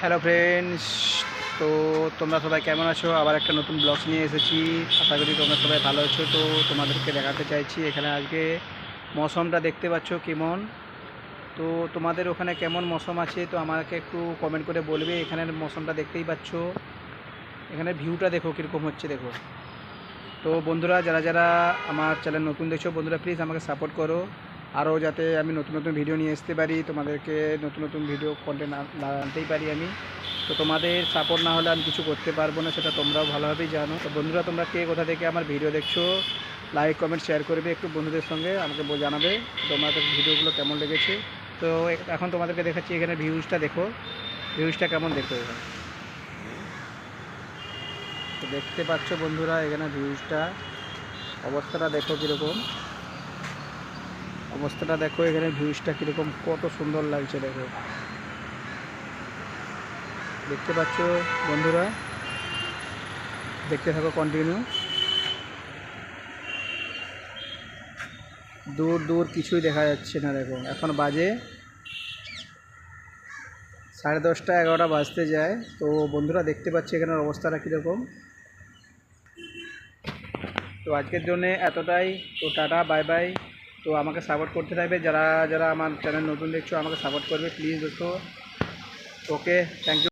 Hello friends, তো তোমরা সবাই কেমন আছো? আবার একটা নতুন ব্লগস নিয়ে এসেছি। আশা করি তোমরা সবাই ভালো আছো। তো তোমাদেরকে দেখাতে চাইছি, এখানে আজকে মৌসুমটা দেখতে পাচ্ছ কেমন? তো তোমাদের ওখানে কেমন মৌসুম আছে? তো আমাকে একটু কমেন্ট করে বলবে, এখানের মৌসুমটা দেখতেই পাচ্ছ। এখানে ভিউটা দেখো, কীরকম হচ্ছে দেখো। তো বন্ধুরা, যারা যারা আমার চ্যানেল নতুন দেখছ, বন্ধুরা প্লিজ আমাকে সাপোর্ট করো। আরও যাতে আমি নতুন নতুন ভিডিও নিয়ে আসতে পারি, তোমাদেরকে নতুন নতুন ভিডিও কন্টেন্ট আনতেই পারি আমি। তো তোমাদের সাপোর্ট না হলে আমি কিছু করতে পারব না, সেটা তোমরাও ভালোভাবেই জানো। তো বন্ধুরা, তোমরা কে কোথা থেকে আমার ভিডিও দেখছ লাইক কমেন্ট শেয়ার করবে একটু বন্ধুদের সঙ্গে, আমাকে জানাবে তোমাদের ভিডিওগুলো কেমন লেগেছে। তো এখন তোমাদেরকে দেখাচ্ছি, এখানে ভিউজটা দেখো। ভিউজটা কেমন দেখো এখানে দেখতে পাচ্ছ বন্ধুরা, এখানে ভিউজটা অবস্থাটা দেখো কীরকম। অবস্থাটা দেখো, এখানে ভিউজটা কীরকম, কত সুন্দর লাগছে দেখো। দেখতে পাচ্ছ বন্ধুরা? দেখতে থাকো কন্টিনিউ দূর দূর কিছুই দেখা যাচ্ছে না দেখো। এখন বাজে সাড়ে দশটা, এগারোটা বাজতে যায়। তো বন্ধুরা, দেখতে পাচ্ছি এখানের অবস্থাটা কীরকম? তো আজকের জন্যে এতটাই। তো টাটা বাই বাই তো আমাকে সাপোর্ট করতে থাকবে যারা যারা আমার চ্যানেল নতুন দেখছ, আমাকে সাপোর্ট করবে প্লিজ দেখো। Okay thank you